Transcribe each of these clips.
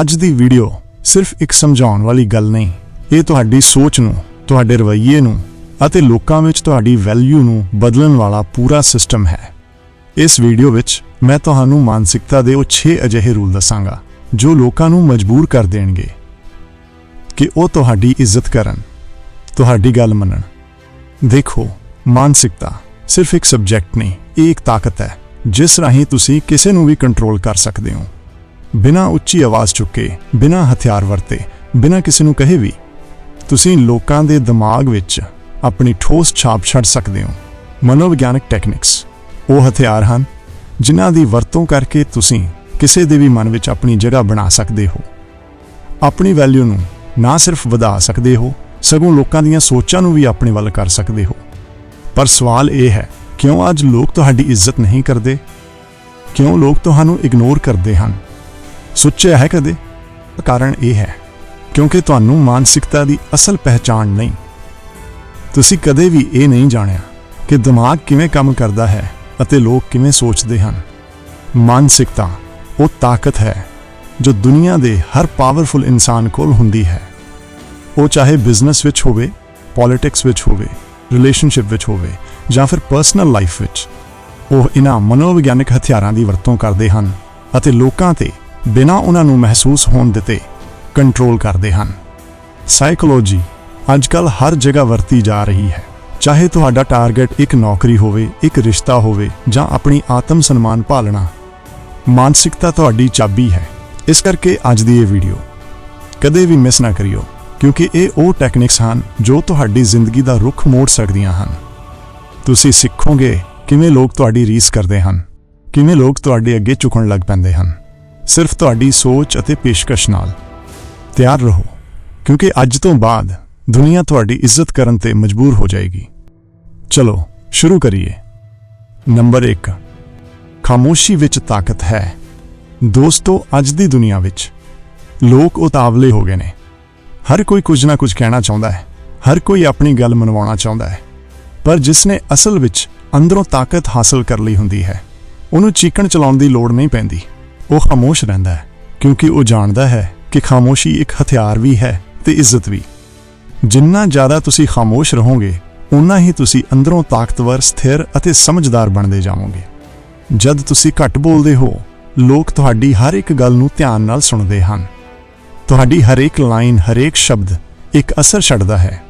ਅੱਜ ਦੀ ਵੀਡੀਓ ਸਿਰਫ ਇੱਕ ਸਮਝਾਉਣ ਵਾਲੀ ਗੱਲ ਨਹੀਂ, ਇਹ ਤੁਹਾਡੀ ਸੋਚ ਨੂੰ, ਤੁਹਾਡੇ ਰਵੱਈਏ ਨੂੰ ਅਤੇ ਲੋਕਾਂ ਵਿੱਚ ਤੁਹਾਡੀ ਵੈਲਿਊ ਨੂੰ ਬਦਲਣ ਵਾਲਾ ਪੂਰਾ ਸਿਸਟਮ ਹੈ। ਇਸ ਵੀਡੀਓ ਵਿੱਚ ਮੈਂ ਤੁਹਾਨੂੰ ਮਾਨਸਿਕਤਾ ਦੇ ਉਹ 6 ਅਜਿਹੇ ਰੂਲ ਦੱਸਾਂਗਾ, ਜੋ ਲੋਕਾਂ ਨੂੰ ਮਜਬੂਰ ਕਰ ਦੇਣਗੇ। ਕਿ ਉਹ ਤੁਹਾਡੀ ਇੱਜ਼ਤ ਕਰਨ, ਤੁਹਾਡੀ ਗੱਲ ਮੰਨਣ। ਦੇਖੋ, ਮਾਨਸਿਕਤਾ ਸਿਰਫ ਇੱਕ ਸਬਜੈਕਟ ਨਹੀਂ, ਇਹ ਇੱਕ ਤਾਕਤ ਹੈ, ਜਿਸ ਰਾਹੀਂ ਤੁਸੀਂ ਕਿਸੇ ਨੂੰ ਵੀ ਕੰਟਰੋਲ ਕਰ ਸਕਦੇ ਹੋ। ਬਿਨਾਂ ਉੱਚੀ ਆਵਾਜ਼ ਚੁੱਕੇ, ਬਿਨਾਂ ਹਥਿਆਰ ਵਰਤੇ, ਬਿਨਾਂ ਕਿਸੇ ਨੂੰ ਕਹੇ ਵੀ, ਤੁਸੀਂ ਲੋਕਾਂ ਦੇ ਦਿਮਾਗ ਵਿੱਚ ਆਪਣੀ ਠੋਸ ਛਾਪ ਛੱਡ ਸਕਦੇ ਹੋ। ਮਨੋਵਿਗਿਆਨਕ ਟੈਕਨਿਕਸ। ਉਹ ਹਥਿਆਰ ਹਨ, ਜਿਨ੍ਹਾਂ ਦੀ ਵਰਤੋਂ ਕਰਕੇ ਤੁਸੀਂ ਕਿਸੇ ਦੇ ਵੀ ਮਨ ਵਿੱਚ ਆਪਣੀ ਜਗ੍ਹਾ ਬਣਾ ਸਕਦੇ ਹੋ। ਆਪਣੀ ਵੈਲਿਊ ਨੂੰ ਨਾ ਸਿਰਫ ਵਧਾ ਸਕਦੇ ਹੋ, ਸਗੋਂ ਲੋਕਾਂ ਦੀਆਂ ਸੋਚਾਂ ਨੂੰ ਵੀ ਆਪਣੇ ਵੱਲ ਕਰ ਸਕਦੇ ਹੋ। ਪਰ ਸਵਾਲ ਇਹ ਹੈ, ਕਿਉਂ ਅੱਜ ਲੋਕ ਤੁਹਾਡੀ ਇੱਜ਼ਤ ਨਹੀਂ ਕਰਦੇ? ਕਿਉਂ ਲੋਕ ਤੁਹਾਨੂੰ ਇਗਨੋਰ ਕਰਦੇ ਹਨ? ਸੋਚਿਆ ਹੈ ਕਦੇ? ਕਾਰਨ ਇਹ ਹੈ, ਕਿਉਂਕਿ ਤੁਹਾਨੂੰ ਮਾਨਸਿਕਤਾ ਦੀ ਅਸਲ ਪਹਿਚਾਣ ਨਹੀਂ। ਤੁਸੀਂ ਕਦੇ ਵੀ ਇਹ ਨਹੀਂ ਜਾਣਿਆ ਕਿ ਦਿਮਾਗ ਕਿਵੇਂ ਕੰਮ ਕਰਦਾ ਹੈ ਅਤੇ ਲੋਕ ਕਿਵੇਂ ਸੋਚਦੇ ਹਨ। ਮਾਨਸਿਕਤਾ, ਉਹ ਤਾਕਤ ਹੈ, ਜੋ ਦੁਨੀਆ ਦੇ ਹਰ ਪਾਵਰਫੁਲ ਇਨਸਾਨ ਕੋਲ ਹੁੰਦੀ ਹੈ। ਉਹ ਚਾਹੇ ਬਿਜ਼ਨਸ ਵਿੱਚ ਹੋਵੇ, ਪੋਲਿਟਿਕਸ ਵਿੱਚ ਹੋਵੇ, ਰਿਲੇਸ਼ਨਸ਼ਿਪ ਵਿੱਚ ਹੋਵੇ, ਜਾਂ ਫਿਰ ਪਰਸਨਲ ਲਾਈਫ ਵਿੱਚ, ਉਹ ਇਹਨਾਂ ਮਨੋਵਿਗਿਆਨਕ ਹਥਿਆਰਾਂ ਦੀ ਵਰਤੋਂ ਕਰਦੇ ਹਨ ਅਤੇ ਲੋਕਾਂ ਤੇ ਬਿਨਾਂ ਉਹਨਾਂ ਨੂੰ ਮਹਿਸੂਸ ਹੋਣ ਦਿੱਤੇ ਕੰਟਰੋਲ ਕਰਦੇ ਹਨ। ਸਾਈਕੋਲੋਜੀ ਅੱਜਕੱਲ ਹਰ ਜਗ੍ਹਾ ਵਰਤੀ ਜਾ ਰਹੀ ਹੈ। ਚਾਹੇ ਤੁਹਾਡਾ ਟਾਰਗੇਟ ਇੱਕ ਨੌਕਰੀ ਹੋਵੇ, ਇੱਕ ਰਿਸ਼ਤਾ ਹੋਵੇ ਜਾਂ ਆਪਣੀ ਆਤਮ ਸਨਮਾਨ ਭਾਲਣਾ ਮਾਨਸਿਕਤਾ ਤੁਹਾਡੀ ਚਾਬੀ ਹੈ। ਇਸ ਕਰਕੇ ਅੱਜ ਦੀ ਇਹ ਵੀਡੀਓ ਕਦੇ ਵੀ ਮਿਸ ਨਾ ਕਰਿਓ, ਕਿਉਂਕਿ ਇਹ ਉਹ ਟੈਕਨਿਕਸ ਹਨ ਜੋ ਤੁਹਾਡੀ ਜ਼ਿੰਦਗੀ ਦਾ ਰੁਖ ਮੋੜ ਸਕਦੀਆਂ ਹਨ। ਤੁਸੀਂ ਸਿੱਖੋਗੇ ਕਿਵੇਂ ਲੋਕ ਤੁਹਾਡੀ ਰੀਸ ਕਰਦੇ ਹਨ, ਕਿਵੇਂ ਲੋਕ ਤੁਹਾਡੇ ਅੱਗੇ ਝੁਕਣ ਲੱਗ ਪੈਂਦੇ ਹਨ। ਸਿਰਫ ਤੁਹਾਡੀ ਸੋਚ ਅਤੇ ਪੇਸ਼ਕਸ਼ ਨਾਲ। ਤਿਆਰ ਰਹੋ, ਕਿਉਂਕਿ ਅੱਜ ਤੋਂ ਬਾਅਦ ਦੁਨੀਆ ਤੁਹਾਡੀ ਇੱਜ਼ਤ ਕਰਨ ਤੇ ਮਜਬੂਰ ਹੋ ਜਾਏਗੀ। ਚਲੋ, ਸ਼ੁਰੂ ਕਰੀਏ। ਨੰਬਰ 1 ਖਾਮੋਸ਼ੀ ਵਿੱਚ ਤਾਕਤ ਹੈ। ਦੋਸਤੋ, ਅੱਜ ਦੀ ਦੁਨੀਆ ਵਿੱਚ ਲੋਕ ਉਤਾਵਲੇ ਹੋ ਗਏ ਨੇ। ਹਰ ਕੋਈ ਕੁਝ ਨਾ ਕੁਝ ਕਹਿਣਾ ਚਾਹੁੰਦਾ ਹੈ, ਹਰ ਕੋਈ ਆਪਣੀ ਗੱਲ ਮਨਵਾਉਣਾ ਚਾਹੁੰਦਾ ਹੈ। ਪਰ ਜਿਸ ਨੇ ਅਸਲ ਵਿੱਚ ਅੰਦਰੋਂ ਤਾਕਤ ਹਾਸਲ ਕਰ ਲਈ ਹੁੰਦੀ ਹੈ, ਉਹਨੂੰ ਚੀਕਣ ਚਲਾਉਣ ਦੀ ਲੋੜ ਨਹੀਂ ਪੈਂਦੀ। ਉਹ ਖਾਮੋਸ਼ ਰਹਿੰਦਾ ਹੈ, ਕਿਉਂਕਿ ਉਹ ਜਾਣਦਾ ਹੈ ਕਿ ਖਾਮੋਸ਼ੀ ਇੱਕ ਹਥਿਆਰ ਵੀ ਹੈ ਤੇ ਇੱਜ਼ਤ ਵੀ। ਜਿੰਨਾ ਜ਼ਿਆਦਾ ਤੁਸੀਂ ਖਾਮੋਸ਼ ਰਹੋਗੇ ਉਨਾ ਹੀ ਤੁਸੀਂ ਅੰਦਰੋਂ ਤਾਕਤਵਰ, ਸਥਿਰ ਅਤੇ ਸਮਝਦਾਰ ਬਣਦੇ ਜਾਵੋਗੇ। ਜਦ ਤੁਸੀਂ ਘੱਟ ਬੋਲਦੇ ਹੋ, ਲੋਕ ਤੁਹਾਡੀ ਹਰ ਇੱਕ ਗੱਲ ਨੂੰ ਧਿਆਨ ਨਾਲ ਸੁਣਦੇ ਹਨ। ਤੁਹਾਡੀ ਹਰੇਕ ਲਾਈਨ, ਹਰੇਕ ਸ਼ਬਦ ਇੱਕ ਅਸਰ ਛੱਡਦਾ ਹੈ।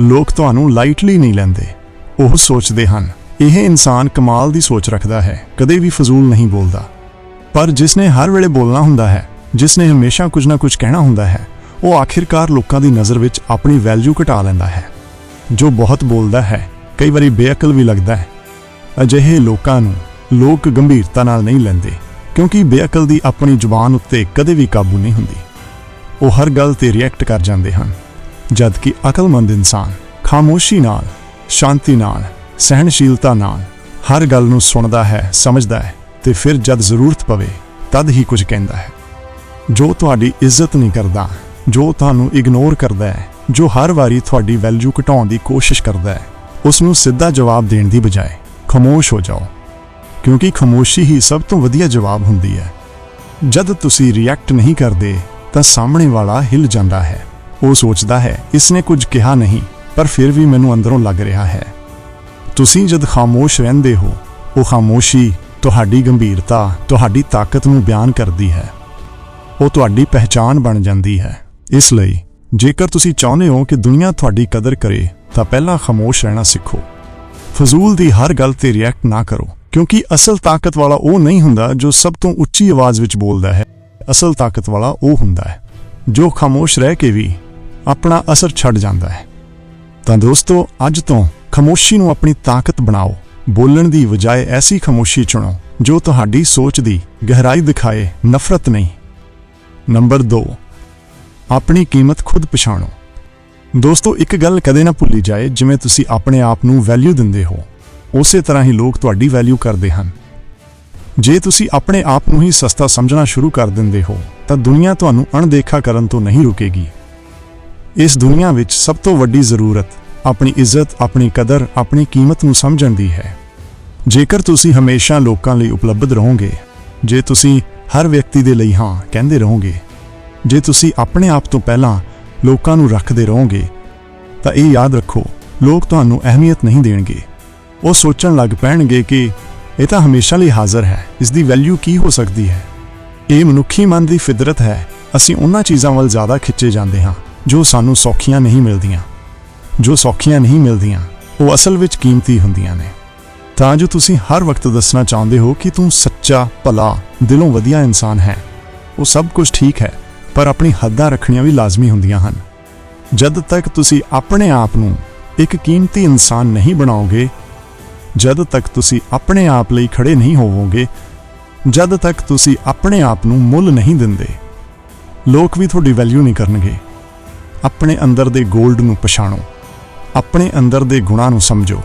ਲੋਕ ਤੁਹਾਨੂੰ ਲਾਈਟਲੀ ਨਹੀਂ ਲੈਂਦੇ, ਉਹ ਸੋਚਦੇ ਹਨ, ਇਹ ਇਨਸਾਨ ਕਮਾਲ ਦੀ ਸੋਚ ਰੱਖਦਾ ਹੈ, ਕਦੇ ਵੀ ਫਜ਼ੂਲ ਨਹੀਂ ਬੋਲਦਾ। ਪਰ ਜਿਸ ਨੇ ਹਰ ਵੇਲੇ ਬੋਲਣਾ ਹੁੰਦਾ ਹੈ ਜਿਸ ਨੇ ਹਮੇਸ਼ਾ ਕੁਝ ਨਾ ਕੁਝ ਕਹਿਣਾ ਹੁੰਦਾ ਹੈ, ਉਹ ਆਖਿਰਕਾਰ ਲੋਕਾਂ ਦੀ ਨਜ਼ਰ ਵਿੱਚ ਆਪਣੀ ਵੈਲਿਊ ਘਟਾ ਲੈਂਦਾ ਹੈ। ਜੋ ਬਹੁਤ ਬੋਲਦਾ ਹੈ, ਕਈ ਵਾਰੀ ਬੇਅਕਲ ਵੀ ਲੱਗਦਾ ਹੈ। ਅਜਿਹੇ ਲੋਕਾਂ ਨੂੰ ਲੋਕ ਗੰਭੀਰਤਾ ਨਾਲ ਨਹੀਂ ਲੈਂਦੇ, ਕਿਉਂਕਿ ਬੇਅਕਲ ਦੀ ਆਪਣੀ ਜ਼ੁਬਾਨ ਉੱਤੇ ਕਦੇ ਵੀ ਕਾਬੂ ਨਹੀਂ ਹੁੰਦੀ। ਉਹ ਹਰ ਗੱਲ ਤੇ ਰਿਐਕਟ ਕਰ ਜਾਂਦੇ ਹਨ, ਜਦਕਿ ਅਕਲਮੰਦ ਇਨਸਾਨ ਖਾਮੋਸ਼ੀ ਨਾਲ, ਸ਼ਾਂਤੀ ਨਾਲ, ਸਹਿਣਸ਼ੀਲਤਾ ਨਾਲ ਹਰ ਗੱਲ ਨੂੰ ਸੁਣਦਾ ਹੈ, ਸਮਝਦਾ ਹੈ। ਤੇ ਫਿਰ ਜਦ ਜ਼ਰੂਰਤ ਪਵੇ, ਤਦ ਹੀ ਕੁਝ ਕਹਿੰਦਾ ਹੈ। ਜੋ ਤੁਹਾਡੀ ਇੱਜ਼ਤ ਨਹੀਂ ਕਰਦਾ, ਜੋ ਤੁਹਾਨੂੰ ਇਗਨੋਰ ਕਰਦਾ ਹੈ, ਜੋ ਹਰ ਵਾਰੀ ਤੁਹਾਡੀ ਵੈਲਿਊ ਘਟਾਉਣ ਦੀ ਕੋਸ਼ਿਸ਼ ਕਰਦਾ ਹੈ ਉਸ ਨੂੰ ਸਿੱਧਾ ਜਵਾਬ ਦੇਣ ਦੀ ਬਜਾਏ ਖਾਮੋਸ਼ ਹੋ ਜਾਓ। ਕਿਉਂਕਿ ਖਾਮੋਸ਼ੀ ਹੀ ਸਭ ਤੋਂ ਵਧੀਆ ਜਵਾਬ ਹੁੰਦੀ ਹੈ। ਜਦ ਤੁਸੀਂ ਰਿਐਕਟ ਨਹੀਂ ਕਰਦੇ, ਤਾਂ ਸਾਹਮਣੇ ਵਾਲਾ ਹਿੱਲ ਜਾਂਦਾ ਹੈ। ਉਹ ਸੋਚਦਾ ਹੈ ਇਸ ਨੇ ਕੁਝ ਕਿਹਾ ਨਹੀਂ, ਪਰ ਫਿਰ ਵੀ ਮੈਨੂੰ ਅੰਦਰੋਂ ਲੱਗ ਰਿਹਾ ਹੈ। ਤੁਸੀਂ ਜਦ ਖਾਮੋਸ਼ ਰਹਿੰਦੇ ਹੋ, ਉਹ ਖਾਮੋਸ਼ੀ ਤੁਹਾਡੀ ਗੰਭੀਰਤਾ, ਤੁਹਾਡੀ ਤਾਕਤ ਨੂੰ ਬਿਆਨ ਕਰਦੀ ਹੈ। ਉਹ ਤੁਹਾਡੀ ਪਹਿਚਾਨ ਬਣ ਜਾਂਦੀ ਹੈ। ਇਸ ਲਈ, ਜੇਕਰ ਤੁਸੀਂ ਚਾਹੁੰਦੇ ਹੋ ਕਿ ਦੁਨੀਆ ਤੁਹਾਡੀ ਕਦਰ ਕਰੇ, ਤਾਂ ਪਹਿਲਾਂ ਖਾਮੋਸ਼ ਰਹਿਣਾ ਸਿੱਖੋ। ਫਜ਼ੂਲ ਦੀ ਹਰ ਗੱਲ ਤੇ ਰਿਐਕਟ ਨਾ ਕਰੋ, ਕਿਉਂਕਿ ਅਸਲ ਤਾਕਤ ਵਾਲਾ ਉਹ ਨਹੀਂ ਹੁੰਦਾ ਜੋ ਸਭ ਤੋਂ ਉੱਚੀ ਆਵਾਜ਼ ਵਿੱਚ ਬੋਲਦਾ ਹੈ। ਅਸਲ ਤਾਕਤ ਵਾਲਾ ਉਹ ਹੁੰਦਾ ਹੈ, ਜੋ ਖਾਮੋਸ਼ ਰਹਿ ਕੇ ਵੀ ਆਪਣਾ ਅਸਰ ਛੱਡ ਜਾਂਦਾ ਹੈ। ਤਾਂ ਦੋਸਤੋ, ਅੱਜ ਤੋਂ ਖਾਮੋਸ਼ੀ ਨੂੰ ਆਪਣੀ ਤਾਕਤ ਬਣਾਓ। ਬੋਲਣ ਦੀ ਬਜਾਏ ਐਸੀ ਖਾਮੋਸ਼ੀ ਚੁਣੋ, ਜੋ ਤੁਹਾਡੀ ਸੋਚ ਦੀ ਗਹਿਰਾਈ ਦਿਖਾਏ, ਨਫ਼ਰਤ ਨਹੀਂ। ਨੰਬਰ 2 ਆਪਣੀ ਕੀਮਤ ਖੁਦ ਪਛਾਣੋ। ਦੋਸਤੋ, ਇੱਕ ਗੱਲ ਕਦੇ ਨਾ ਭੁੱਲੀ ਜਾਏ, ਜਿਵੇਂ ਤੁਸੀਂ ਆਪਣੇ ਆਪ ਨੂੰ ਵੈਲਿਊ ਦਿੰਦੇ ਹੋ। ਉਸੇ ਤਰ੍ਹਾਂ ਹੀ ਲੋਕ ਤੁਹਾਡੀ ਵੈਲਿਊ ਕਰਦੇ ਹਨ। ਜੇ ਤੁਸੀਂ ਆਪਣੇ ਆਪ ਨੂੰ ਹੀ ਸਸਤਾ ਸਮਝਣਾ ਸ਼ੁਰੂ ਕਰ ਦਿੰਦੇ ਹੋ, ਤਾਂ ਦੁਨੀਆ ਤੁਹਾਨੂੰ ਅਣਦੇਖਾ ਕਰਨ ਤੋਂ ਨਹੀਂ ਰੁਕੇਗੀ। ਇਸ ਦੁਨੀਆ ਵਿੱਚ ਸਭ ਤੋਂ ਵੱਡੀ ਜ਼ਰੂਰਤ ਆਪਣੀ ਇੱਜ਼ਤ, ਆਪਣੀ ਕਦਰ, ਆਪਣੀ ਕੀਮਤ ਨੂੰ ਸਮਝਣ ਦੀ ਹੈ। ਜੇਕਰ ਤੁਸੀਂ ਹਮੇਸ਼ਾ ਲੋਕਾਂ ਲਈ ਉਪਲਬਧ ਰਹੋਗੇ, ਜੇ ਤੁਸੀਂ ਹਰ ਵਿਅਕਤੀ ਦੇ ਲਈ ਹਾਂ ਕਹਿੰਦੇ ਰਹੋਗੇ, ਜੇ ਤੁਸੀਂ ਆਪਣੇ ਆਪ ਤੋਂ ਪਹਿਲਾਂ ਲੋਕਾਂ ਨੂੰ ਰੱਖਦੇ ਰਹੋਗੇ, ਤਾਂ ਇਹ ਯਾਦ ਰੱਖੋ, ਲੋਕ ਤੁਹਾਨੂੰ ਅਹਿਮੀਅਤ ਨਹੀਂ ਦੇਣਗੇ। ਉਹ ਸੋਚਣ ਲੱਗ ਪੈਣਗੇ ਕਿ ਇਹ ਤਾਂ ਹਮੇਸ਼ਾ ਲਈ ਹਾਜ਼ਰ ਹੈ ਇਸ ਦੀ ਵੈਲਿਊ ਕੀ ਹੋ ਸਕਦੀ ਹੈ? ਇਹ ਮਨੁੱਖੀ ਮਨ ਦੀ ਫਿਤਰਤ ਹੈ, ਅਸੀਂ ਉਹਨਾਂ ਚੀਜ਼ਾਂ ਵੱਲ ਜ਼ਿਆਦਾ ਖਿੱਚੇ ਜਾਂਦੇ ਹਾਂ, ਜੋ ਸਾਨੂੰ ਸੌਖੀਆਂ ਨਹੀਂ ਮਿਲਦੀਆਂ। ਜੋ ਸੌਖੀਆਂ ਨਹੀਂ ਮਿਲਦੀਆਂ, ਉਹ ਅਸਲ ਵਿੱਚ ਕੀਮਤੀ ਹੁੰਦੀਆਂ ਨੇ। ਤਾਂ ਜੋ ਤੁਸੀਂ ਹਰ ਵਕਤ ਦੱਸਣਾ ਚਾਹੁੰਦੇ ਹੋ ਕਿ ਤੂੰ ਸੱਚਾ, ਭਲਾ, ਦਿਲੋਂ ਵਧੀਆ ਇਨਸਾਨ ਹੈ। ਉਹ ਸਭ ਕੁਝ ਠੀਕ ਹੈ, ਪਰ ਆਪਣੀ ਹੱਦਾਂ ਰੱਖਣੀਆਂ ਵੀ ਲਾਜ਼ਮੀ ਹੁੰਦੀਆਂ ਹਨ। ਜਦ ਤੱਕ ਤੁਸੀਂ ਆਪਣੇ ਆਪ ਨੂੰ ਇੱਕ ਕੀਮਤੀ ਇਨਸਾਨ ਨਹੀਂ ਬਣਾਓਗੇ, ਜਦ ਤੱਕ ਤੁਸੀਂ ਆਪਣੇ ਆਪ ਲਈ ਖੜੇ ਨਹੀਂ ਹੋਵੋਗੇ, ਜਦ ਤੱਕ ਤੁਸੀਂ ਆਪਣੇ ਆਪ ਨੂੰ ਮੁੱਲ ਨਹੀਂ ਦਿੰਦੇ, ਲੋਕ ਵੀ ਤੁਹਾਡੀ ਵੈਲਿਊ ਨਹੀਂ ਕਰਨਗੇ। ਆਪਣੇ ਅੰਦਰ ਦੇ 골ਡ ਨੂੰ ਪਛਾਣੋ, ਆਪਣੇ ਅੰਦਰ ਦੇ ਗੁਣਾਂ ਨੂੰ ਸਮਝੋ।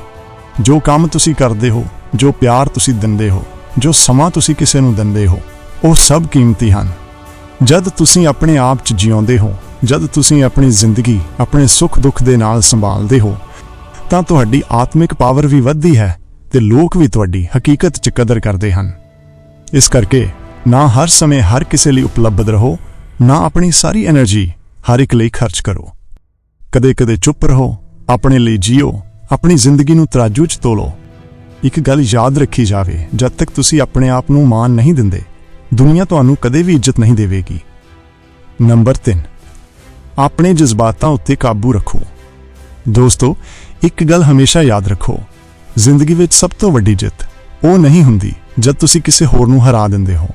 ਜੋ ਕੰਮ ਤੁਸੀਂ ਕਰਦੇ ਹੋ, ਜੋ ਪਿਆਰ ਤੁਸੀਂ ਦਿੰਦੇ ਹੋ, ਜੋ ਸਮਾਂ ਤੁਸੀਂ ਕਿਸੇ ਨੂੰ ਦਿੰਦੇ ਹੋ, ਉਹ ਸਭ ਕੀਮਤੀ ਹਨ। ਜਦ ਤੁਸੀਂ ਆਪਣੇ ਆਪ 'ਚ ਜਿਉਂਦੇ ਹੋ, ਜਦ ਤੁਸੀਂ ਆਪਣੀ ਜ਼ਿੰਦਗੀ, ਆਪਣੇ ਸੁੱਖ ਦੁੱਖ ਦੇ ਨਾਲ ਸੰਭਾਲਦੇ ਹੋ, ਤਾਂ ਤੁਹਾਡੀ ਆਤਮਿਕ ਪਾਵਰ ਵੀ ਵੱਧਦੀ ਹੈ ਤੇ ਲੋਕ ਵੀ ਤੁਹਾਡੀ ਹਕੀਕਤ 'ਚ ਕਦਰ ਕਰਦੇ ਹਨ। ਇਸ ਕਰਕੇ ਨਾ ਹਰ ਸਮੇਂ ਹਰ ਕਿਸੇ ਲਈ ਉਪਲਬਧ ਰਹੋ, ਨਾ ਆਪਣੀ ਸਾਰੀ એનર્ਜੀ ਹਰ ਇੱਕ ਲਈ ਖਰਚ ਕਰੋ। ਕਦੇ-ਕਦੇ ਚੁੱਪ ਰਹੋ, ਆਪਣੇ ਲਈ ਜੀਓ ਆਪਣੀ ਜ਼ਿੰਦਗੀ ਨੂੰ ਤਰਾਜੂ 'ਚ ਤੋਲੋ। ਇੱਕ ਗੱਲ ਯਾਦ ਰੱਖੀ ਜਾਵੇ, ਜਦ ਤੱਕ ਤੁਸੀਂ ਆਪਣੇ ਆਪ ਨੂੰ ਮਾਣ ਨਹੀਂ ਦਿੰਦੇ, ਦੁਨੀਆ ਤੁਹਾਨੂੰ ਕਦੇ ਵੀ ਇੱਜ਼ਤ ਨਹੀਂ ਦੇਵੇਗੀ। ਨੰਬਰ 3 ਆਪਣੇ ਜਜ਼ਬਾਤਾਂ ਉੱਤੇ ਕਾਬੂ ਰੱਖੋ। ਦੋਸਤੋ, ਇੱਕ ਗੱਲ ਹਮੇਸ਼ਾ ਯਾਦ ਰੱਖੋ, ਜ਼ਿੰਦਗੀ ਵਿੱਚ ਸਭ ਤੋਂ ਵੱਡੀ ਜਿੱਤ ਉਹ ਨਹੀਂ ਹੁੰਦੀ ਜਦ ਤੁਸੀਂ ਕਿਸੇ ਹੋਰ ਨੂੰ ਹਰਾ ਦਿੰਦੇ ਹੋ।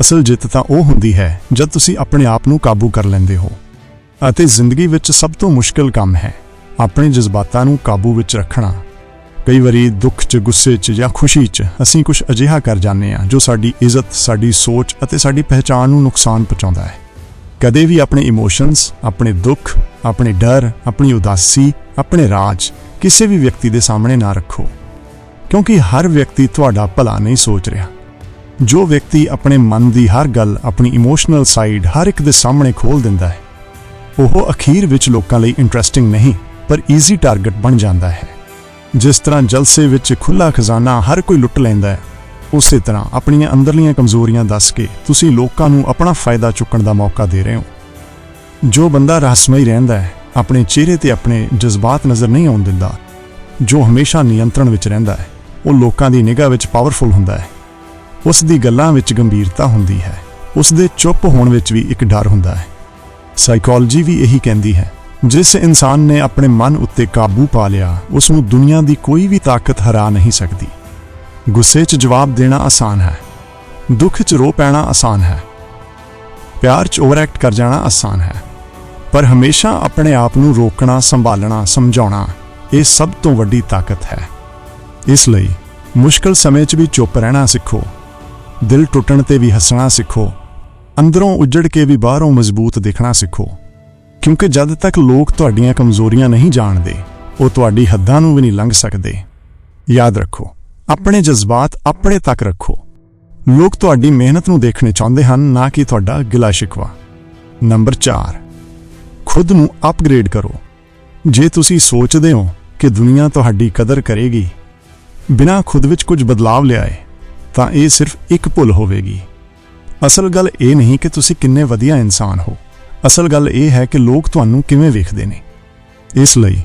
ਅਸਲ ਜਿੱਤ ਤਾਂ ਉਹ ਹੁੰਦੀ ਹੈ ਜਦ ਤੁਸੀਂ ਆਪਣੇ ਆਪ ਨੂੰ ਕਾਬੂ ਕਰ ਲੈਂਦੇ ਹੋ। ਅਤੇ ਜ਼ਿੰਦਗੀ ਵਿੱਚ ਸਭ ਤੋਂ ਮੁਸ਼ਕਲ ਕੰਮ ਹੈ। ਆਪਣੇ ਜਜ਼ਬਾਤਾਂ ਨੂੰ ਕਾਬੂ ਵਿੱਚ ਰੱਖਣਾ। ਕਈ ਵਾਰੀ ਦੁੱਖ 'ਚ, ਗੁੱਸੇ 'ਚ ਜਾਂ ਖੁਸ਼ੀ 'ਚ ਅਸੀਂ ਕੁਝ ਅਜਿਹਾ ਕਰ ਜਾਂਦੇ ਹਾਂ ਜੋ ਸਾਡੀ ਇੱਜ਼ਤ, ਸਾਡੀ ਸੋਚ ਅਤੇ ਸਾਡੀ ਪਹਿਚਾਣ ਨੂੰ ਨੁਕਸਾਨ ਪਹੁੰਚਾਉਂਦਾ ਹੈ। ਕਦੇ ਵੀ ਆਪਣੇ ਇਮੋਸ਼ਨਸ ਆਪਣੇ ਦੁੱਖ, ਆਪਣੇ ਡਰ, ਆਪਣੀ ਉਦਾਸੀ, ਆਪਣੇ ਰਾਜ ਕਿਸੇ ਵੀ ਵਿਅਕਤੀ ਦੇ ਸਾਹਮਣੇ ਨਾ ਰੱਖੋ। ਕਿਉਂਕਿ ਹਰ ਵਿਅਕਤੀ ਤੁਹਾਡਾ ਭਲਾ ਨਹੀਂ ਸੋਚ ਰਿਹਾ। ਜੋ ਵਿਅਕਤੀ ਆਪਣੇ ਮਨ ਦੀ ਹਰ ਗੱਲ, ਆਪਣੀ ਇਮੋਸ਼ਨਲ ਸਾਈਡ ਹਰ ਇੱਕ ਦੇ ਸਾਹਮਣੇ ਖੋਲ ਦਿੰਦਾ ਹੈ, ਉਹ ਅਖੀਰ ਵਿੱਚ ਲੋਕਾਂ ਲਈ ਇੰਟਰਸਟਿੰਗ ਨਹੀਂ। ਪਰ ਈਜ਼ੀ ਟਾਰਗੇਟ ਬਣ ਜਾਂਦਾ ਹੈ। ਜਿਸ ਤਰ੍ਹਾਂ ਜਲਸੇ ਵਿੱਚ ਖੁੱਲਾ ਖਜ਼ਾਨਾ ਹਰ ਕੋਈ ਲੁੱਟ ਲੈਂਦਾ ਹੈ, ਉਸੇ ਤਰ੍ਹਾਂ ਆਪਣੀਆਂ ਅੰਦਰਲੀਆਂ ਕਮਜ਼ੋਰੀਆਂ ਦੱਸ ਕੇ ਤੁਸੀਂ ਲੋਕਾਂ ਨੂੰ ਆਪਣਾ ਫਾਇਦਾ ਚੁੱਕਣ ਦਾ ਮੌਕਾ ਦੇ ਰਹੇ ਹੋ। ਜੋ ਬੰਦਾ ਰਹੱਸਮਈ ਰਹਿੰਦਾ ਹੈ, ਆਪਣੇ ਚਿਹਰੇ ਤੇ ਆਪਣੇ ਜਜ਼ਬਾਤ ਨਜ਼ਰ ਨਹੀਂ ਆਉਣ ਦਿੰਦਾ। ਜੋ ਹਮੇਸ਼ਾ ਨਿਯੰਤਰਣ ਵਿੱਚ ਰਹਿੰਦਾ ਹੈ, ਉਹ ਲੋਕਾਂ ਦੀ ਨਿਗਾਹ ਵਿੱਚ ਪਾਵਰਫੁਲ ਹੁੰਦਾ ਹੈ। ਉਸ ਦੀ ਗੱਲਾਂ ਵਿੱਚ ਗੰਭੀਰਤਾ ਹੁੰਦੀ ਹੈ। ਉਸ ਦੇ ਚੁੱਪ ਹੋਣ ਵਿੱਚ ਵੀ ਇੱਕ ਡਰ ਹੁੰਦਾ ਹੈ। ਸਾਈਕੋਲੋਜੀ ਵੀ ਇਹੀ ਕਹਿੰਦੀ ਹੈ ਜਿਸ ਇਨਸਾਨ ਨੇ ਆਪਣੇ ਮਨ ਉੱਤੇ ਕਾਬੂ ਪਾ ਲਿਆ ਉਸ ਨੂੰ ਦੁਨੀਆ ਦੀ ਕੋਈ ਵੀ ਤਾਕਤ ਹਰਾ ਨਹੀਂ ਸਕਦੀ। ਗੁੱਸੇ 'ਚ ਜਵਾਬ ਦੇਣਾ ਆਸਾਨ ਹੈ। ਦੁੱਖ 'ਚ ਰੋ ਪੈਣਾ ਆਸਾਨ ਹੈ। ਪਿਆਰ 'ਚ ਓਵਰਐਕਟ ਕਰ ਜਾਣਾ ਆਸਾਨ ਹੈ। ਪਰ ਹਮੇਸ਼ਾ ਆਪਣੇ ਆਪ ਨੂੰ ਰੋਕਣਾ, ਸੰਭਾਲਣਾ, ਸਮਝਾਉਣਾ, ਇਹ ਸਭ ਤੋਂ ਵੱਡੀ ਤਾਕਤ ਹੈ। ਇਸ ਲਈ ਮੁਸ਼ਕਲ ਸਮੇਂ 'ਚ ਵੀ ਚੁੱਪ ਰਹਿਣਾ ਸਿੱਖੋ। ਦਿਲ ਟੁੱਟਣ ਤੇ ਵੀ ਹੱਸਣਾ ਸਿੱਖੋ। ਅੰਦਰੋਂ ਉੱਜੜ ਕੇ ਵੀ ਬਾਹਰੋਂ ਮਜ਼ਬੂਤ ਦਿਖਣਾ ਸਿੱਖੋ। ਕਿਉਂਕਿ ਜਦ ਤੱਕ ਲੋਕ ਤੁਹਾਡੀਆਂ ਕਮਜ਼ੋਰੀਆਂ ਨਹੀਂ ਜਾਣਦੇ, ਉਹ ਤੁਹਾਡੀ ਹੱਦਾਂ ਨੂੰ ਵੀ ਨਹੀਂ ਲੰਘ ਸਕਦੇ। ਯਾਦ ਰੱਖੋ, ਆਪਣੇ ਜਜ਼ਬਾਤ ਆਪਣੇ ਤੱਕ ਰੱਖੋ। ਲੋਕ ਤੁਹਾਡੀ ਮਿਹਨਤ ਨੂੰ ਦੇਖਣੇ ਚਾਹੁੰਦੇ ਹਨ, ਨਾ ਕਿ ਤੁਹਾਡਾ ਗਿਲਾ ਸ਼ਿਕਵਾ। ਨੰਬਰ 4 ਖੁਦ ਨੂੰ ਅਪਗ੍ਰੇਡ ਕਰੋ। ਜੇ ਤੁਸੀਂ ਸੋਚਦੇ ਹੋ ਕਿ ਦੁਨੀਆ ਤੁਹਾਡੀ ਕਦਰ ਕਰੇਗੀ, ਬਿਨਾਂ ਖੁਦ ਵਿੱਚ ਕੁਝ ਬਦਲਾਵ ਲਿਆਏ, ਤਾਂ ਇਹ ਸਿਰਫ ਇੱਕ ਭੁੱਲ ਹੋਵੇਗੀ। ਅਸਲ ਗੱਲ ਇਹ ਨਹੀਂ ਕਿ ਤੁਸੀਂ ਕਿੰਨੇ ਵਧੀਆ ਇਨਸਾਨ ਹੋ। ਅਸਲ ਗੱਲ ਇਹ ਹੈ ਕਿ ਲੋਕ ਤੁਹਾਨੂੰ ਕਿਵੇਂ ਵੇਖਦੇ ਨੇ। ਇਸ ਲਈ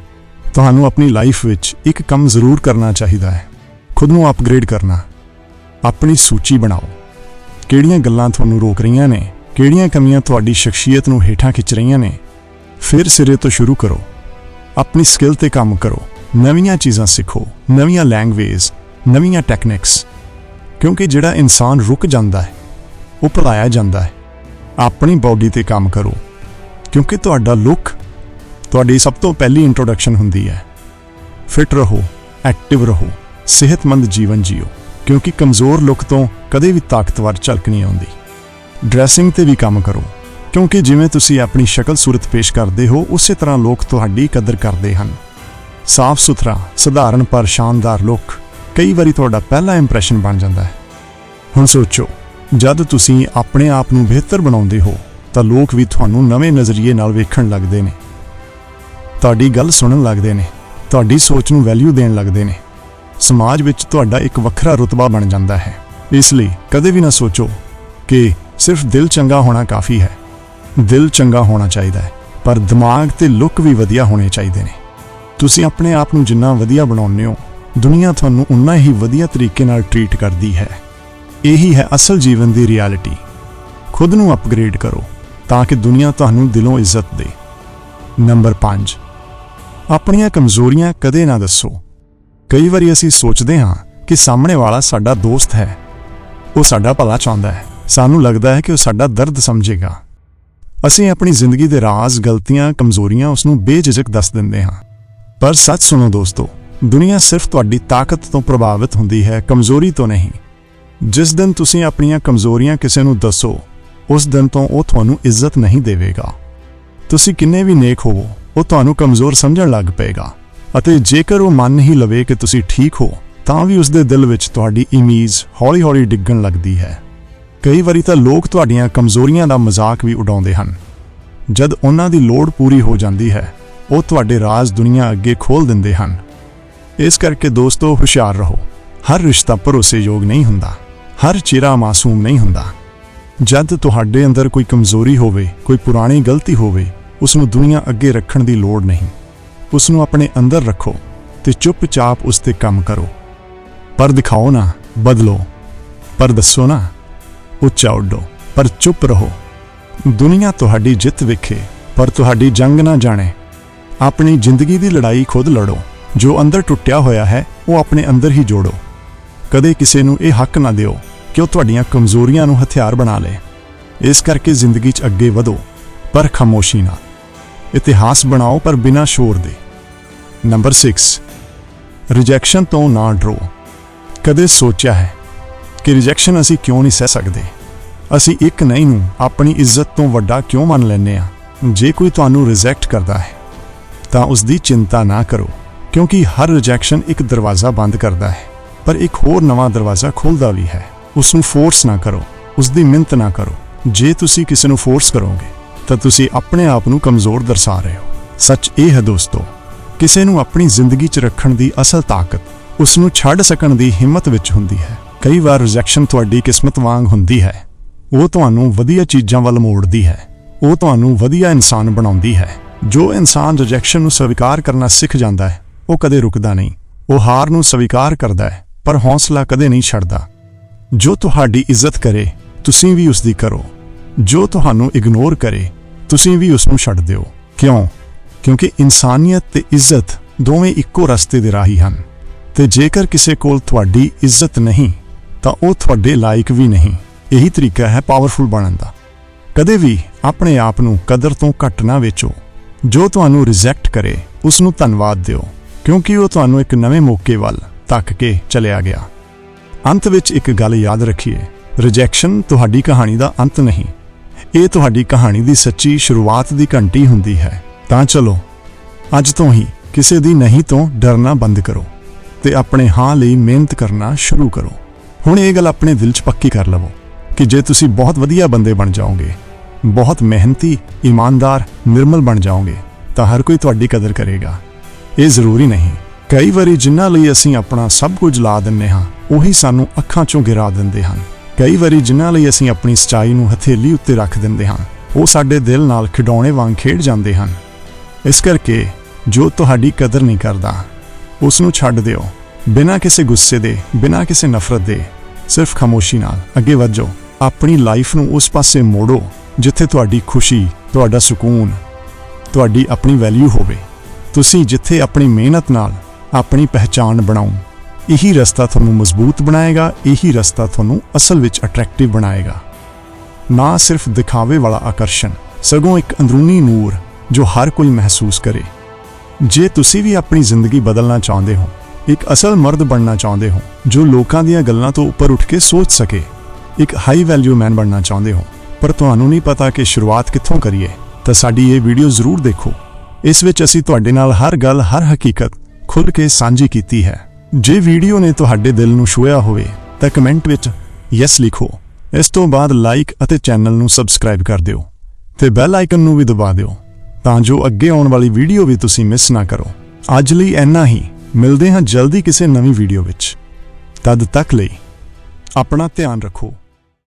ਤੁਹਾਨੂੰ ਆਪਣੀ ਲਾਈਫ ਵਿੱਚ ਇੱਕ ਕੰਮ ਜ਼ਰੂਰ ਕਰਨਾ ਚਾਹੀਦਾ ਹੈ। ਖੁਦ ਨੂੰ ਅਪਗ੍ਰੇਡ ਕਰਨਾ, ਆਪਣੀ ਸੂਚੀ ਬਣਾਓ। ਕਿਹੜੀਆਂ ਗੱਲਾਂ ਤੁਹਾਨੂੰ ਰੋਕ ਰਹੀਆਂ ਨੇ, ਕਿਹੜੀਆਂ ਕਮੀਆਂ ਤੁਹਾਡੀ ਸ਼ਖਸੀਅਤ ਨੂੰ ਹੇਠਾਂ ਖਿੱਚ ਰਹੀਆਂ ਨੇ, ਫਿਰ ਸਿਰੇ ਤੋਂ ਸ਼ੁਰੂ ਕਰੋ। ਆਪਣੀ ਸਕਿੱਲ ਤੇ ਕੰਮ ਕਰੋ। ਨਵੀਆਂ ਚੀਜ਼ਾਂ ਸਿੱਖੋ, ਨਵੀਆਂ ਲੈਂਗੁਏਜ ਨਵੀਆਂ ਟੈਕਨਿਕਸ ਕਿਉਂਕਿ ਜਿਹੜਾ ਇਨਸਾਨ ਰੁਕ ਜਾਂਦਾ ਹੈ, ਉਹ ਭੁਲਾਇਆ ਜਾਂਦਾ ਹੈ। ਆਪਣੀ ਬਾਡੀ ਤੇ ਕੰਮ ਕਰੋ। ਕਿਉਂਕਿ ਤੁਹਾਡਾ ਲੁੱਕ ਤੁਹਾਡੀ ਸਭ ਤੋਂ ਪਹਿਲੀ ਇੰਟਰੋਡਕਸ਼ਨ ਹੁੰਦੀ ਹੈ। ਫਿਟ ਰਹੋ ਐਕਟਿਵ ਰਹੋ, ਸਿਹਤਮੰਦ ਜੀਵਨ ਜੀਓ, ਕਿਉਂਕਿ ਕਮਜ਼ੋਰ ਲੁੱਕ ਤੋਂ ਕਦੇ ਵੀ ਤਾਕਤਵਰ ਝਲਕ ਨਹੀਂ ਆਉਂਦੀ। ਡਰੈਸਿੰਗ ਤੇ ਵੀ ਕੰਮ ਕਰੋ, ਕਿਉਂਕਿ ਜਿਵੇਂ ਤੁਸੀਂ ਆਪਣੀ ਸ਼ਕਲ ਸੂਰਤ ਪੇਸ਼ ਕਰਦੇ ਹੋ, ਉਸੇ ਤਰ੍ਹਾਂ ਲੋਕ ਤੁਹਾਡੀ ਕਦਰ ਕਰਦੇ ਹਨ। ਸਾਫ਼ ਸੁਥਰਾ, ਸਧਾਰਨ ਪਰ ਸ਼ਾਨਦਾਰ ਲੁੱਕ ਕਈ ਵਾਰੀ ਤੁਹਾਡਾ ਪਹਿਲਾ ਇੰਪ੍ਰੈਸ਼ਨ ਬਣ ਜਾਂਦਾ ਹੈ। ਹੁਣ ਸੋਚੋ, ਜਦ ਤੁਸੀਂ ਆਪਣੇ ਆਪ ਨੂੰ ਬਿਹਤਰ ਬਣਾਉਂਦੇ ਹੋ ਤਾਂ ਲੋਕ ਵੀ ਤੁਹਾਨੂੰ ਨਵੇਂ ਨਜ਼ਰੀਏ ਨਾਲ ਵੇਖਣ ਲੱਗਦੇ ਨੇ। ਤੁਹਾਡੀ ਗੱਲ ਸੁਣਨ ਲੱਗਦੇ ਨੇ, ਤੁਹਾਡੀ ਸੋਚ ਨੂੰ ਵੈਲਿਊ ਦੇਣ ਲੱਗਦੇ ਨੇ। ਸਮਾਜ ਵਿੱਚ ਤੁਹਾਡਾ ਇੱਕ ਵੱਖਰਾ ਰੁਤਬਾ ਬਣ ਜਾਂਦਾ ਹੈ। ਇਸ ਲਈ ਕਦੇ ਵੀ ਨਾ ਸੋਚੋ ਕਿ ਸਿਰਫ ਦਿਲ ਚੰਗਾ ਹੋਣਾ ਕਾਫੀ ਹੈ। ਦਿਲ ਚੰਗਾ ਹੋਣਾ ਚਾਹੀਦਾ ਹੈ, ਪਰ ਦਿਮਾਗ ਤੇ ਲੁੱਕ ਵੀ ਵਧੀਆ ਹੋਣੇ ਚਾਹੀਦੇ ਨੇ। ਤੁਸੀਂ ਆਪਣੇ ਆਪ ਨੂੰ ਜਿੰਨਾ ਵਧੀਆ ਬਣਾਉਂਦੇ ਹੋ, ਦੁਨੀਆ ਤੁਹਾਨੂੰ ਉਨਾ ਹੀ ਵਧੀਆ ਤਰੀਕੇ ਨਾਲ ਟਰੀਟ ਕਰਦੀ ਹੈ। ਇਹੀ ਹੈ ਅਸਲ ਜੀਵਨ ਦੀ ਰਿਐਲਿਟੀ ਖੁਦ ਨੂੰ ਅਪਗ੍ਰੇਡ ਕਰੋ। ਤਾਂ ਕਿ ਦੁਨੀਆ ਤੁਹਾਨੂੰ ਦਿਲੋਂ ਇੱਜ਼ਤ ਦੇ। ਨੰਬਰ 5 ਆਪਣੀਆਂ ਕਮਜ਼ੋਰੀਆਂ ਕਦੇ ਨਾ ਦੱਸੋ। ਕਈ ਵਾਰੀ ਅਸੀਂ ਸੋਚਦੇ ਹਾਂ ਕਿ ਸਾਹਮਣੇ ਵਾਲਾ ਸਾਡਾ ਦੋਸਤ ਹੈ। ਉਹ ਸਾਡਾ ਭਲਾ ਚਾਹੁੰਦਾ ਹੈ। ਸਾਨੂੰ ਲੱਗਦਾ ਹੈ ਕਿ ਉਹ ਸਾਡਾ ਦਰਦ ਸਮਝੇਗਾ। ਅਸੀਂ ਆਪਣੀ ਜ਼ਿੰਦਗੀ ਦੇ ਰਾਜ਼, ਗਲਤੀਆਂ, ਕਮਜ਼ੋਰੀਆਂ ਉਸ ਨੂੰ ਬੇਝਿਜਕ ਦੱਸ ਦਿੰਦੇ ਹਾਂ। ਪਰ ਸੱਚ ਸੁਣੋ ਦੋਸਤੋ, ਦੁਨੀਆ ਸਿਰਫ ਤੁਹਾਡੀ ਤਾਕਤ ਤੋਂ ਪ੍ਰਭਾਵਿਤ ਹੁੰਦੀ ਹੈ, ਕਮਜ਼ੋਰੀ ਤੋਂ ਨਹੀਂ। ਜਿਸ ਦਿਨ ਤੁਸੀਂ ਆਪਣੀਆਂ ਕਮਜ਼ੋਰੀਆਂ ਕਿਸੇ ਨੂੰ ਦੱਸੋ ਉਸ ਦਿਨ ਤੋਂ ਉਹ ਤੁਹਾਨੂੰ ਇੱਜ਼ਤ ਨਹੀਂ ਦੇਵੇਗਾ। ਤੁਸੀਂ ਕਿੰਨੇ ਵੀ ਨੇਕ ਹੋਵੋ, ਉਹ ਤੁਹਾਨੂੰ ਕਮਜ਼ੋਰ ਸਮਝਣ ਲੱਗ ਪਏਗਾ। ਅਤੇ ਜੇਕਰ ਉਹ ਮੰਨ ਹੀ ਲਵੇ ਕਿ ਤੁਸੀਂ ਠੀਕ ਹੋ, ਤਾਂ ਵੀ ਉਸ ਦੇ ਦਿਲ ਵਿੱਚ ਤੁਹਾਡੀ ਇਮੇਜ ਹੌਲੀ-ਹੌਲੀ ਡਿੱਗਣ ਲੱਗਦੀ ਹੈ। ਕਈ ਵਾਰੀ ਤਾਂ ਲੋਕ ਤੁਹਾਡੀਆਂ ਕਮਜ਼ੋਰੀਆਂ ਦਾ ਮਜ਼ਾਕ ਵੀ ਉਡਾਉਂਦੇ ਹਨ। ਜਦ ਉਹਨਾਂ ਦੀ ਲੋੜ ਪੂਰੀ ਹੋ ਜਾਂਦੀ ਹੈ, ਉਹ ਤੁਹਾਡੇ ਰਾਜ਼ ਦੁਨੀਆ ਅੱਗੇ ਖੋਲ ਦਿੰਦੇ ਹਨ। ਇਸ ਕਰਕੇ ਦੋਸਤੋ, ਹੁਸ਼ਿਆਰ ਰਹੋ। ਹਰ ਰਿਸ਼ਤਾ ਭਰੋਸੇਯੋਗ ਨਹੀਂ ਹੁੰਦਾ। ਹਰ ਚਿਹਰਾ ਮਾਸੂਮ ਨਹੀਂ ਹੁੰਦਾ। ਜਦ ਤੁਹਾਡੇ ਅੰਦਰ ਕੋਈ ਕਮਜ਼ੋਰੀ ਹੋਵੇ, ਕੋਈ ਪੁਰਾਣੀ ਗਲਤੀ ਹੋਵੇ, ਉਸ ਨੂੰ ਦੁਨੀਆ ਅੱਗੇ ਰੱਖਣ ਦੀ ਲੋੜ ਨਹੀਂ। ਉਸ ਨੂੰ ਆਪਣੇ ਅੰਦਰ ਰੱਖੋ ਤੇ ਚੁੱਪਚਾਪ ਉਸ ਤੇ ਕੰਮ ਕਰੋ। ਪਰ ਦਿਖਾਓ ਨਾ, ਬਦਲੋ। ਪਰ ਦੱਸੋ ਨਾ, ਉੱਚਾ ਉੱਡੋ। ਪਰ ਚੁੱਪ ਰਹੋ। ਦੁਨੀਆ ਤੁਹਾਡੀ ਜਿੱਤ ਵੇਖੇ, ਪਰ ਤੁਹਾਡੀ ਜੰਗ ਨਾ ਜਾਣੇ। ਆਪਣੀ ਜ਼ਿੰਦਗੀ ਦੀ ਲੜਾਈ ਖੁਦ ਲੜੋ। ਜੋ ਅੰਦਰ ਟੁੱਟਿਆ ਹੋਇਆ ਹੈ, ਉਹ ਆਪਣੇ ਅੰਦਰ ਹੀ ਜੋੜੋ। ਕਦੇ ਕਿਸੇ ਨੂੰ ਇਹ ਹੱਕ ਨਾ ਦਿਓ। ਕਿ ਉਹ ਤੁਹਾਡੀਆਂ ਕਮਜ਼ੋਰੀਆਂ ਨੂੰ ਹਥਿਆਰ ਬਣਾ ਲੇ ਇਸ ਕਰਕੇ ਜ਼ਿੰਦਗੀ 'ਚ ਅੱਗੇ ਵਧੋ, ਪਰ ਖਾਮੋਸ਼ੀ ਨਾਲ ਇਤਿਹਾਸ ਬਣਾਓ, ਪਰ ਬਿਨਾਂ ਸ਼ੋਰ ਦੇ। ਨੰਬਰ 6 ਰਿਜੈਕਸ਼ਨ ਤੋਂ ਨਾ ਡਰੋ। ਕਦੇ ਸੋਚਿਆ ਹੈ ਕਿ ਰਿਜੈਕਸ਼ਨ ਅਸੀਂ ਕਿਉਂ ਨਹੀਂ ਸਹਿ ਸਕਦੇ? ਅਸੀਂ ਇੱਕ ਨਹੀਂ ਨੂੰ ਆਪਣੀ ਇੱਜ਼ਤ ਤੋਂ ਵੱਡਾ ਕਿਉਂ ਮੰਨ ਲੈਂਦੇ ਆ ਜੇ ਕੋਈ ਤੁਹਾਨੂੰ ਰਿਜੈਕਟ ਕਰਦਾ ਹੈ, ਤਾਂ ਉਸ ਦੀ ਚਿੰਤਾ ਨਾ ਕਰੋ, ਕਿਉਂਕਿ ਹਰ ਰਿਜੈਕਸ਼ਨ ਇੱਕ ਦਰਵਾਜ਼ਾ ਬੰਦ ਕਰਦਾ ਹੈ, ਪਰ ਇੱਕ ਹੋਰ ਨਵਾਂ ਦਰਵਾਜ਼ਾ ਖੋਲਦਾ ਵੀ ਹੈ। ਉਸ ਨੂੰ ਫੋਰਸ ਨਾ ਕਰੋ ਉਸ ਦੀ ਮਿਹਨਤ ਨਾ ਕਰੋ। ਜੇ ਤੁਸੀਂ ਕਿਸੇ ਨੂੰ ਫੋਰਸ ਕਰੋਗੇ, ਤਾਂ ਤੁਸੀਂ ਆਪਣੇ ਆਪ ਨੂੰ ਕਮਜ਼ੋਰ ਦਰਸਾ ਰਹੇ ਹੋ। ਸੱਚ ਇਹ ਹੈ ਦੋਸਤੋ, ਕਿਸੇ ਨੂੰ ਆਪਣੀ ਜ਼ਿੰਦਗੀ 'ਚ ਰੱਖਣ ਦੀ ਅਸਲ ਤਾਕਤ ਉਸ ਨੂੰ ਛੱਡ ਸਕਣ ਦੀ ਹਿੰਮਤ ਵਿੱਚ ਹੁੰਦੀ ਹੈ। ਕਈ ਵਾਰ ਰਿਜੈਕਸ਼ਨ ਤੁਹਾਡੀ ਕਿਸਮਤ ਵਾਂਗ ਹੁੰਦੀ ਹੈ। ਉਹ ਤੁਹਾਨੂੰ ਵਧੀਆ ਚੀਜ਼ਾਂ ਵੱਲ ਮੋੜਦੀ ਹੈ। ਉਹ ਤੁਹਾਨੂੰ ਵਧੀਆ ਇਨਸਾਨ ਬਣਾਉਂਦੀ ਹੈ। ਜੋ ਇਨਸਾਨ ਰਿਜੈਕਸ਼ਨ ਨੂੰ ਸਵੀਕਾਰ ਕਰਨਾ ਸਿੱਖ ਜਾਂਦਾ ਹੈ, ਉਹ ਕਦੇ ਰੁਕਦਾ ਨਹੀਂ। ਉਹ ਹਾਰ ਨੂੰ ਸਵੀਕਾਰ ਕਰਦਾ ਹੈ, ਪਰ ਹੌਸਲਾ ਕਦੇ ਨਹੀਂ ਛੱਡਦਾ। ਜੋ ਤੁਹਾਡੀ ਇੱਜ਼ਤ ਕਰੇ, ਤੁਸੀਂ ਵੀ ਉਸ ਦੀ ਕਰੋ। ਜੋ ਤੁਹਾਨੂੰ ਇਗਨੋਰ ਕਰੇ, ਤੁਸੀਂ ਵੀ ਉਸ ਨੂੰ ਛੱਡ ਦਿਓ। ਕਿਉਂ? ਕਿਉਂਕਿ ਇਨਸਾਨੀਅਤ ਤੇ ਇੱਜ਼ਤ ਦੋਵੇਂ ਇੱਕੋ ਰਸਤੇ ਦੇ ਰਾਹੀ ਹਨ। ਤੇ ਜੇਕਰ ਕਿਸੇ ਕੋਲ ਤੁਹਾਡੀ ਇੱਜ਼ਤ ਨਹੀਂ, ਤਾਂ ਉਹ ਤੁਹਾਡੇ ਲਾਇਕ ਵੀ ਨਹੀਂ। ਇਹੀ ਤਰੀਕਾ ਹੈ ਪਾਵਰਫੁਲ ਬਣਨ ਦਾ। ਕਦੇ ਵੀ ਆਪਣੇ ਆਪ ਨੂੰ ਕਦਰ ਤੋਂ ਘੱਟ ਨਾ ਵੇਚੋ। ਜੋ ਤੁਹਾਨੂੰ ਰਿਜੈਕਟ ਕਰੇ ਉਸ ਨੂੰ ਧੰਨਵਾਦ ਦਿਓ। ਕਿਉਂਕਿ ਉਹ ਤੁਹਾਨੂੰ ਇੱਕ ਨਵੇਂ ਮੌਕੇ ਵੱਲ ਤੱਕ ਕੇ ਚਲਿਆ ਗਿਆ। ਅੰਤ ਵਿੱਚ ਇੱਕ ਗੱਲ ਯਾਦ ਰੱਖੀਏ। ਰਿਜੈਕਸ਼ਨ ਤੁਹਾਡੀ ਕਹਾਣੀ ਦਾ ਅੰਤ ਨਹੀਂ। ਇਹ ਤੁਹਾਡੀ ਕਹਾਣੀ ਦੀ ਸੱਚੀ ਸ਼ੁਰੂਆਤ ਦੀ ਘੰਟੀ ਹੁੰਦੀ ਹੈ। ਤਾਂ ਚਲੋ, ਅੱਜ ਤੋਂ ਹੀ ਕਿਸੇ ਦੀ ਨਹੀਂ ਤੋਂ ਡਰਨਾ ਬੰਦ ਕਰੋ ਤੇ ਆਪਣੇ ਹਾਂ ਲਈ ਮਿਹਨਤ ਕਰਨਾ ਸ਼ੁਰੂ ਕਰੋ। ਹੁਣ ਇਹ ਗੱਲ ਆਪਣੇ ਦਿਲ 'ਚ ਪੱਕੀ ਕਰ ਲਵੋ ਕਿ ਜੇ ਤੁਸੀਂ ਬਹੁਤ ਵਧੀਆ ਬੰਦੇ ਬਣ ਜਾਓਗੇ, ਬਹੁਤ ਮਿਹਨਤੀ, ਇਮਾਨਦਾਰ, ਨਿਰਮਲ ਬਣ ਜਾਓਗੇ, ਤਾਂ ਹਰ ਕੋਈ ਤੁਹਾਡੀ ਕਦਰ ਕਰੇਗਾ। ਇਹ ਜ਼ਰੂਰੀ ਨਹੀਂ। ਕਈ ਵਾਰੀ ਜਿਨ੍ਹਾਂ ਲਈ ਅਸੀਂ ਆਪਣਾ ਸਭ ਕੁਝ ਲਾ ਦਿੰਨੇ ਹਾਂ ਉਹੀ ਸਾਨੂੰ ਅੱਖਾਂ 'ਚੋਂ ਗਿਰਾ ਦਿੰਦੇ ਹਨ। ਕਈ ਵਾਰੀ ਜਿਨ੍ਹਾਂ ਲਈ ਅਸੀਂ ਆਪਣੀ ਸਚਾਈ ਨੂੰ ਹਥੇਲੀ ਉੱਤੇ ਰੱਖ ਦਿੰਦੇ ਹਾਂ, ਉਹ ਸਾਡੇ ਦਿਲ ਨਾਲ ਖਿਡੌਣੇ ਵਾਂਗ ਖੇਡ ਜਾਂਦੇ ਹਨ। ਇਸ ਕਰਕੇ ਜੋ ਤੁਹਾਡੀ ਕਦਰ ਨਹੀਂ ਕਰਦਾ, ਉਸ ਨੂੰ ਛੱਡ ਦਿਓ। ਬਿਨਾਂ ਕਿਸੇ ਗੁੱਸੇ ਦੇ, ਬਿਨਾਂ ਕਿਸੇ ਨਫ਼ਰਤ ਦੇ, ਸਿਰਫ ਖਾਮੋਸ਼ੀ ਨਾਲ ਅੱਗੇ ਵਧੋ। ਆਪਣੀ ਲਾਈਫ ਨੂੰ ਉਸ ਪਾਸੇ ਮੋੜੋ, ਜਿੱਥੇ ਤੁਹਾਡੀ ਖੁਸ਼ੀ, ਤੁਹਾਡਾ ਸਕੂਨ, ਤੁਹਾਡੀ ਆਪਣੀ ਵੈਲਿਊ ਹੋਵੇ। ਤੁਸੀਂ ਜਿੱਥੇ ਆਪਣੀ ਮਿਹਨਤ ਨਾਲ ਆਪਣੀ ਪਹਿਚਾਣ ਬਣਾਓ। ਇਹੀ ਰਸਤਾ ਤੁਹਾਨੂੰ ਮਜ਼ਬੂਤ ਬਣਾਏਗਾ, ਇਹੀ ਰਸਤਾ ਤੁਹਾਨੂੰ ਅਸਲ ਵਿੱਚ ਅਟਰੈਕਟਿਵ ਬਣਾਏਗਾ। ਨਾ ਸਿਰਫ ਦਿਖਾਵੇ ਵਾਲਾ ਆਕਰਸ਼ਣ, ਸਗੋਂ ਇੱਕ ਅੰਦਰੂਨੀ ਨੂਰ ਜੋ ਹਰ ਕੋਈ ਮਹਿਸੂਸ ਕਰੇ। ਜੇ ਤੁਸੀਂ ਵੀ ਆਪਣੀ ਜ਼ਿੰਦਗੀ ਬਦਲਣਾ ਚਾਹੁੰਦੇ ਹੋ, ਇੱਕ ਅਸਲ ਮਰਦ ਬਣਨਾ ਚਾਹੁੰਦੇ ਹੋ, ਜੋ ਲੋਕਾਂ ਦੀਆਂ ਗੱਲਾਂ ਤੋਂ ਉੱਪਰ ਉੱਠ ਕੇ ਸੋਚ ਸਕੇ, ਇੱਕ ਹਾਈ ਵੈਲਿਊ ਮੈਨ ਬਣਨਾ ਚਾਹੁੰਦੇ ਹੋ, ਪਰ ਤੁਹਾਨੂੰ ਨਹੀਂ ਪਤਾ ਕਿ ਸ਼ੁਰੂਆਤ ਕਿੱਥੋਂ ਕਰੀਏ, ਤਾਂ ਸਾਡੀ ਇਹ ਵੀਡੀਓ ਜ਼ਰੂਰ ਦੇਖੋ। ਇਸ ਵਿੱਚ ਅਸੀਂ ਤੁਹਾਡੇ ਨਾਲ ਹਰ ਗੱਲ, ਹਰ ਹਕੀਕਤ ਖੁੱਲ੍ਹ ਕੇ ਸਾਂਝੀ ਕੀਤੀ ਹੈ। ਜੇ ਵੀਡੀਓ ਨੇ ਤੁਹਾਡੇ ਦਿਲ ਨੂੰ ਛੂਹਿਆ ਹੋਵੇ, ਤਾਂ ਕਮੈਂਟ ਵਿੱਚ ਯੈਸ ਲਿਖੋ। ਇਸ ਤੋਂ ਬਾਅਦ ਲਾਈਕ ਅਤੇ ਚੈਨਲ ਨੂੰ ਸਬਸਕ੍ਰਾਈਬ ਕਰ ਦਿਓ ਤੇ ਬੈਲ ਆਈਕਨ ਨੂੰ ਵੀ ਦਬਾ ਦਿਓ ਤਾਂ ਜੋ ਅੱਗੇ ਆਉਣ ਵਾਲੀ ਵੀਡੀਓ ਵੀ ਤੁਸੀਂ ਮਿਸ ਨਾ ਕਰੋ। ਅੱਜ ਲਈ ਇੰਨਾ ਹੀ। ਮਿਲਦੇ ਹਾਂ ਜਲਦੀ ਕਿਸੇ ਨਵੀਂ ਵੀਡੀਓ ਵਿੱਚ। ਤਦ ਤੱਕ ਲਈ ਆਪਣਾ ਧਿਆਨ ਰੱਖੋ।